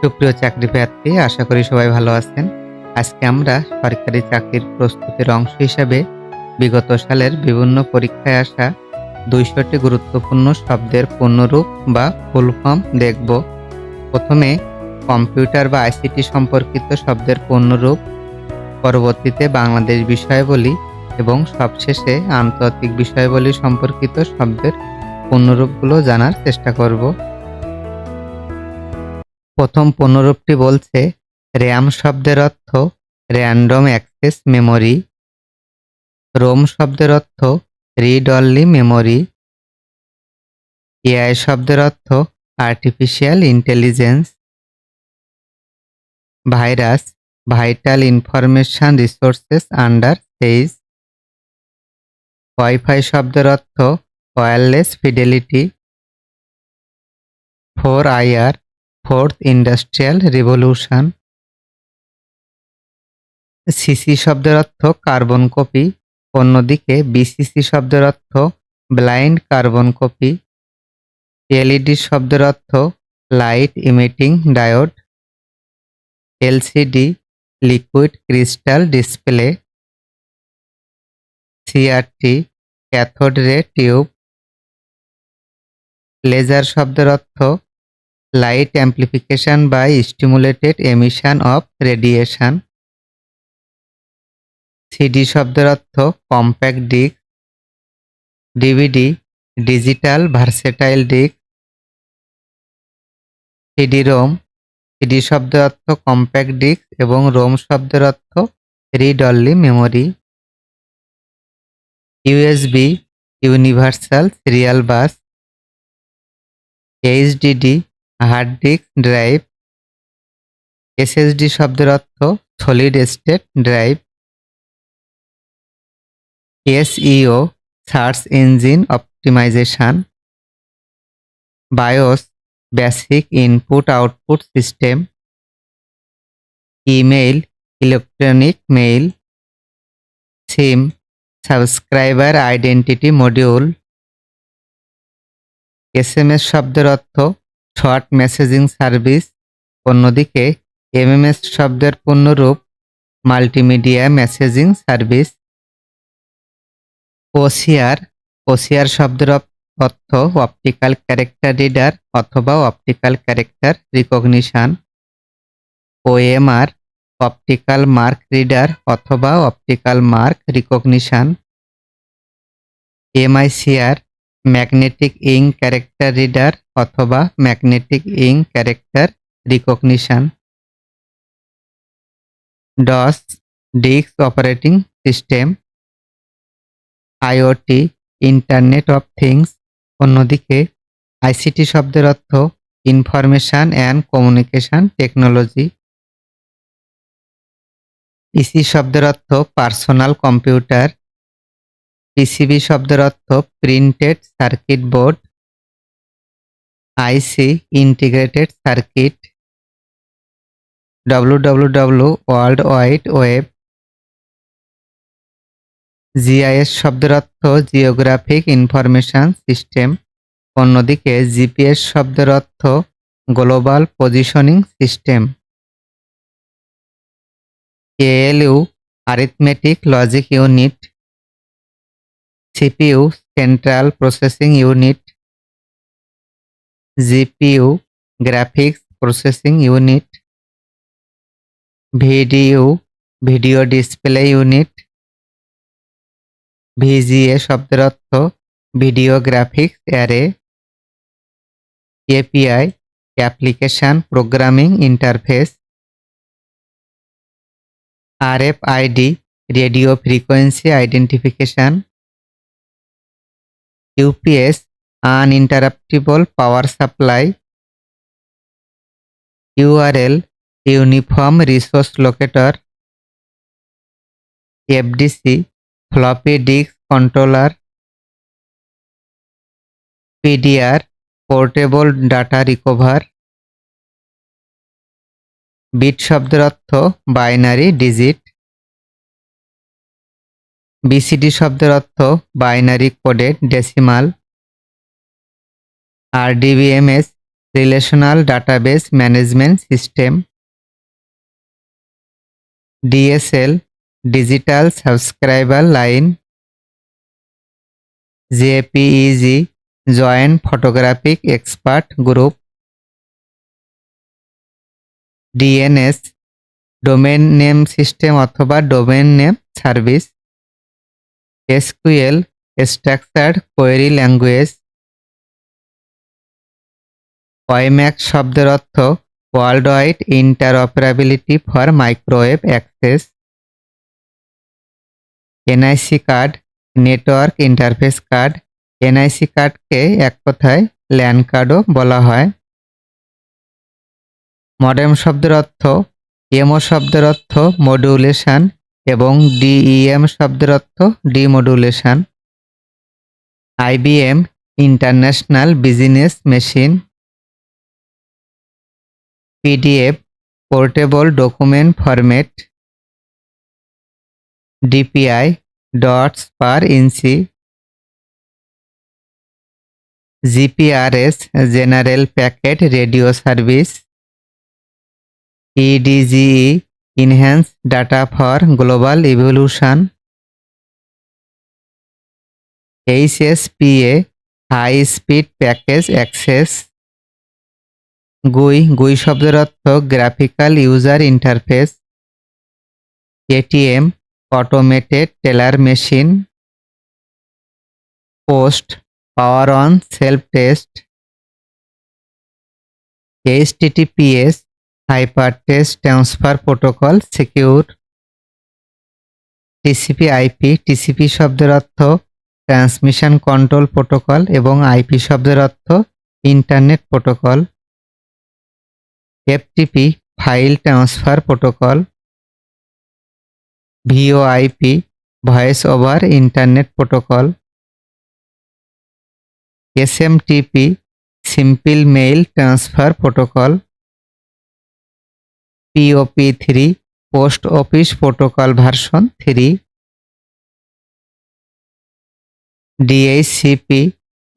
সুপ্রিয় চাকরি প্রার্থী, আশা করি সবাই ভালো আছেন। আজকে আমরা সরকারি চাকরির প্রস্তুতির অংশ হিসাবে বিগত সালের বিভিন্ন পরীক্ষায় আসা দুইশোটি গুরুত্বপূর্ণ শব্দের পূর্ণরূপ বা ফুল ফর্ম দেখব। প্রথমে কম্পিউটার বা আইসিটি সম্পর্কিত শব্দের পূর্ণরূপ, পরবর্তীতে বাংলাদেশ বিষয়াবলী এবং সবশেষে আন্তর্জাতিক বিষয়াবলী সম্পর্কিত শব্দের পূর্ণরূপগুলো জানার চেষ্টা করব। প্রথম পুনরূপটি বলছে, র্যাম শব্দের অর্থ র্যান্ডম অ্যাক্সেস মেমোরি। রোম শব্দের অর্থ রিড অনলি মেমোরি। এআই শব্দের অর্থ artificial intelligence. Virus, vital information resources under seize wifi শব্দের অর্থ wireless fidelity. Four IR fourth industrial revolution. CC শব্দের অর্থ কার্বন কপি, অন্যদিকে বিসিসি শব্দের অর্থ ব্লাইন্ড কার্বন কপি। এলইডি শব্দের অর্থ light emitting diode. LCD liquid crystal display. CRT cathode ray tube. Laser শব্দের অর্থ light amplification by stimulated emission of radiation CD শব্দের অর্থ compact disc DVD digital versatile disc CD ROM CD শব্দের অর্থ compact disc এবং ROM শব্দের অর্থ read only memory USB universal serial bus HDD hard disk drive, SSD শব্দের অর্থ solid state drive, SEO, search engine optimisation, BIOS, basic input output system, email, electronic mail, SIM, subscriber identity module, SMS শব্দের অর্থ short messaging service, অন্যদিকে MMS শব্দের পূর্ণরূপ multimedia messaging service. OCR OCR শব্দের অর্থ optical character reader অথবা optical character recognition. OMR, optical mark reader অথবা optical mark recognition. MICR magnetic ink character reader অথবা magnetic ink character recognition. DOS, disk operating system. IOT, internet of things. অন্যদিকে, ICT শব্দের অর্থ information and communication technology. EC শব্দের অর্থ personal computer. PCB শব্দের অর্থ printed circuit board IC integrated circuit W world wide web GIS শব্দের অর্থ geographic information system অন্যদিকে জিপিএস শব্দের অর্থ global positioning system ALU arithmetic logic unit CPU, central processing unit, GPU, graphics processing unit, VDU, video display unit, VGA শব্দের অর্থ video graphics array, API, application programming interface, RFID, radio frequency identification UPS uninterruptible power supply URL uniform resource locator FDC floppy disk controller PDR portable data recover bit শব্দের অর্থ binary digit BCD শব্দের অর্থ binary coded decimal RDBMS relational database management system DSL digital subscriber line JPEG joint photographic expert group DNS domain name system অথবা domain name service SQL structured query language. Wimax শব্দের অর্থ world wide interoperability for microwave access. NIC card, network interface card, NIC কার্ডকে এক কথায় LAN কার্ডও বলা হয়। Modem শব্দের অর্থ, এমও শব্দের অর্থ মডিউলেশন এবং ডিইএম শব্দের অর্থ demodulation. IBM international business machine PDF portable document format DPI dots per inch GPRS general packet radio service EDGE enhance data for global evolution HSPA high speed package access GUI GUI শব্দের অর্থ graphical user interface ATM automated teller machine POST power on self test HTTPS hyper test transfer protocol secure TCP IP TCP শব্দের অর্থ transmission control protocol এবং IP শব্দের অর্থ internet protocol FTP file transfer protocol VOIP voice over internet protocol SMTP simple mail transfer protocol POP three post office protocol version three DHCP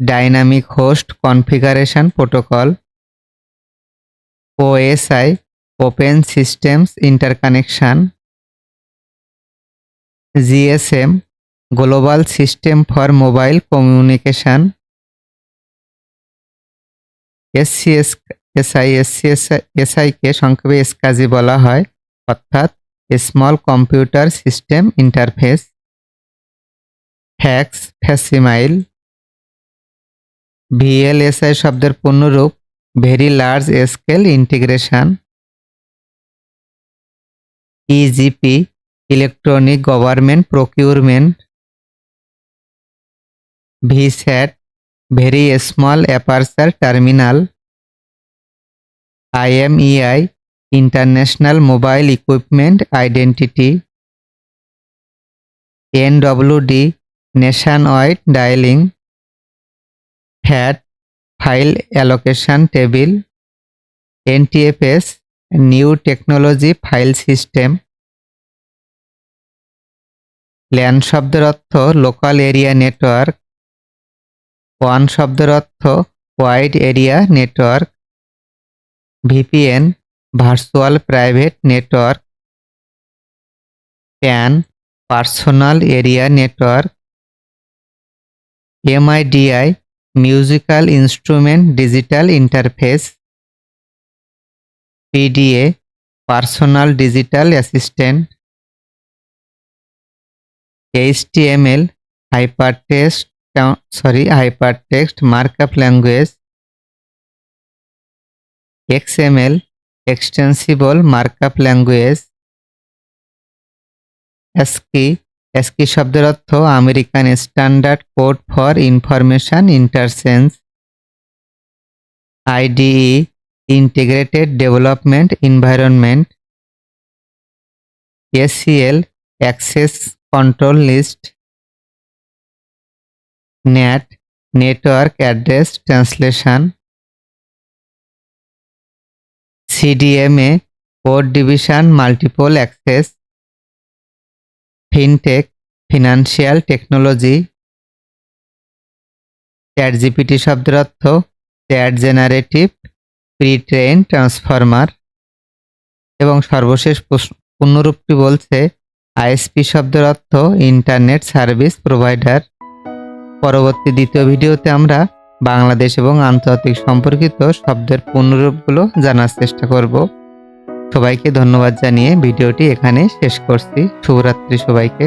dynamic host configuration protocol OSI open systems interconnection GSM global system for mobile communication SCS SI SCS এসআইকে সংক্ষেপে scuzzy বলা হয়, অর্থাৎ small computer system interface fax facsimile VLSI শব্দের পূর্ণরূপ very large scale integration EGP electronic government procurement VSAT very small aperture terminal IMEI, international mobile equipment identity NWD nationwide dialling, FAT, file allocation table, NTFS, new technology file system, LAN শব্দের অর্থ local area network, ওয়ান শব্দের অর্থ wide area network VPN virtual private network PAN personal area network MIDI musical instrument digital interface PDA personal digital assistant HTML hypertext sorry hypertext markup language XML extensible markup language ASCII ASCII শব্দের অর্থ American standard code for information interchange IDE integrated development environment ACL access control list NAT network address translation CDMA code division multiple access fintech financial technology chat GPT শব্দের অর্থ chat generative pre train transformer এবং সর্বশেষ পূর্ণরূপটি বলছে ISP শব্দের অর্থ internet service provider পরবর্তী দ্বিতীয় ভিডিওতে আমরা বাংলাদেশ এবং আন্তর্জাতিক সম্পর্কিত শব্দের পূর্ণরূপগুলো জানার চেষ্টা করব। সবাইকে ধন্যবাদ জানিয়ে ভিডিওটি এখানে শেষ করছি। শুভরাত্রি সবাইকে।